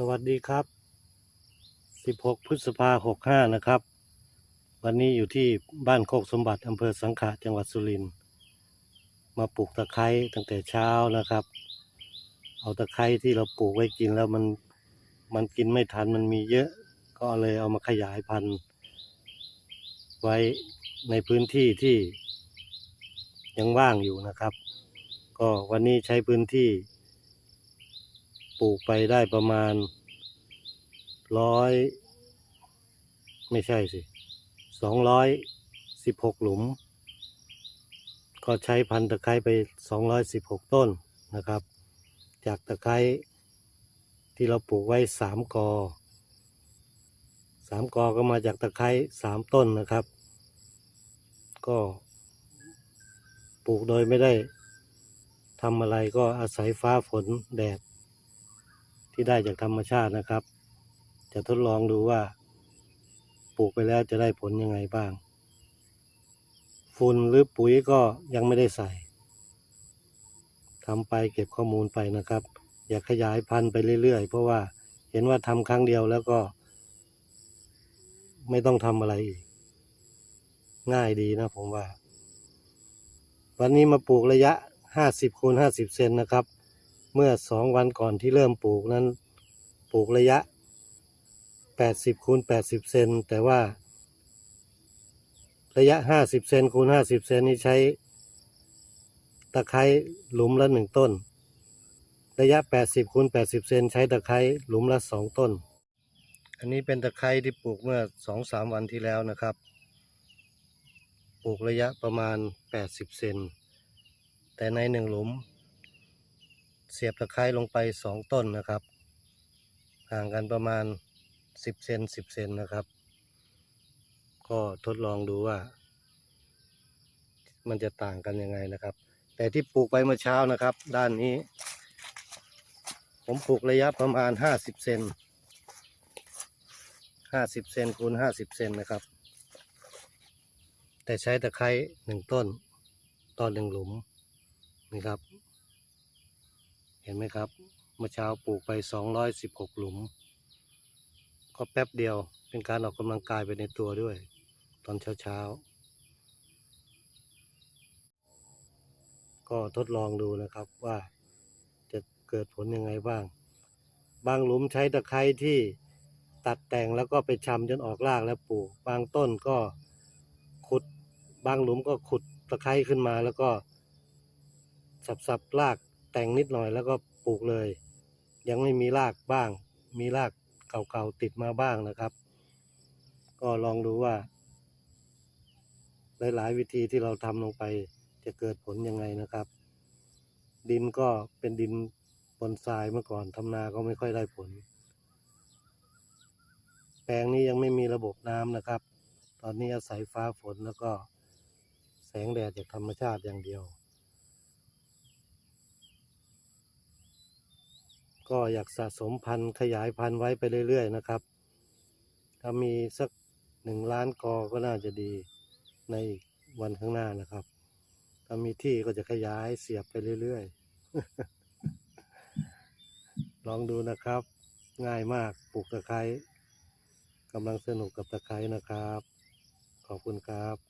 สวัสดีครับ 16 พฤษภา65 นะครับ วันนี้อยู่ที่บ้านโคกสมบัติอำเภอสังขะจังหวัดสุรินทร์ มาปลูกตะไคร้ตั้งแต่เช้านะครับ เอาตะไคร้ที่เราปลูกไว้กินแล้วมัน มันกินไม่ทันมันมีเยอะ ก็เลยเอามาขยายพันธุ์ ไว้ในพื้นที่ที่ยังว่างอยู่นะครับ ก็วันนี้ใช้พื้นที่ ปลูกไปได้ประมาณร้อยไม่ใช่สิสองร้อยสิบหกหลุม ก็ใช้พันตะไคร้ไปสองร้อยสิบหกต้นนะครับ จากตะไคร้ที่เราปลูกไว้สามกอสามกอก็มาจากตะไคร้สามต้นนะครับ ก็ปลูกโดยไม่ได้ทำอะไรก็อาศัยฟ้าฝนแดด ที่ได้จากธรรมชาตินะครับ จะทดลองดูว่า ปลูกไปแล้วจะได้ผลยังไงบ้าง ฝุ่นหรือปุ๋ยก็ยังไม่ได้ใส่ทำไปเก็บข้อมูลไปนะครับ อยากขยายพันธุ์ไปเรื่อยๆ เพราะว่าเห็นว่าทำครั้งเดียวแล้วก็ ไม่ต้องทำอะไรอีก ง่ายดีนะผมว่า วันนี้มาปลูกระยะ 50คูณ50 เซนนะครับ เมื่อสองวันก่อนที่เริ่มปลูกนั้นปลูกระยะ 80คูณ80 เซนแต่ว่า ระยะ 50 เซนคูณ50 เซนนี่ใช้ ตะไคร้หลุมละหนึ่งต้น ระยะ 80คูณ80 เซนใช้ตะไคร้หลุมละสองต้น อันนี้เป็นตะไคร้ที่ปลูกเมื่อ2-3วันที่แล้วนะครับ ปลูกระยะประมาณ 80 เซนแต่ในหนึ่งหลุม เสียบตะไคร้ลงไปสองต้นนะครับ ห่างกันประมาณสิบเซนสิบเซนนะครับ ก็ทดลองดูว่า มันจะต่างกันยังไงนะครับ แต่ที่ปลูกไปเมื่อเช้านะครับ ด้านนี้ ผมปลูกระยะประมาณห้าสิบเซนห้าสิบเซนคูณห้าสิบเซนนะครับ แต่ใช้ตะไคร้หนึ่งต้นต่อหนึ่งหลุมนี่ครับ เห็นไหมครับ เมื่อเช้าปลูกไป 216 หลุม ก็แป๊บเดียวเป็นการออกกำลังกายไปในตัวด้วย ตอนเช้าๆ ก็ทดลองดูนะครับว่าจะเกิดผลยังไงบ้าง บางหลุมใช้ตะไคร้ที่ตัดแต่งแล้วก็ไปชำจนออกรากแล้วปลูก บางต้นก็ขุด บางหลุมก็ขุดตะไคร้ขึ้นมาแล้วก็สับๆราก แต่งนิดหน่อยแล้วก็ปลูกเลย ยังไม่มีรากบ้าง มีรากเก่าๆติดมาบ้างนะครับ ก็ลองดูว่า หลายๆวิธีที่เราทำลงไปจะเกิดผลยังไงนะครับ ดินก็เป็นดินบนทรายเมื่อก่อนทำนาก็ไม่ค่อยได้ผล แปลงนี้ยังไม่มีระบบน้ำนะครับ ตอนนี้อาศัยฟ้าฝนแล้วก็แสงแดดจากธรรมชาติอย่างเดียว ก็อยากสะสมพันธุ์ขยายพันธุ์ไว้ไปเรื่อย ๆ นะครับ ถ้ามีสักหนึ่งล้านกอก็น่าจะดีในอีกวันข้างหน้านะครับ ถ้ามีที่ก็จะขยายเสียบไปเรื่อย ๆ ลองดูนะครับ ง่ายมากปลูกตะไคร้กำลังสนุกกับตะไคร้นะครับ ขอบคุณครับ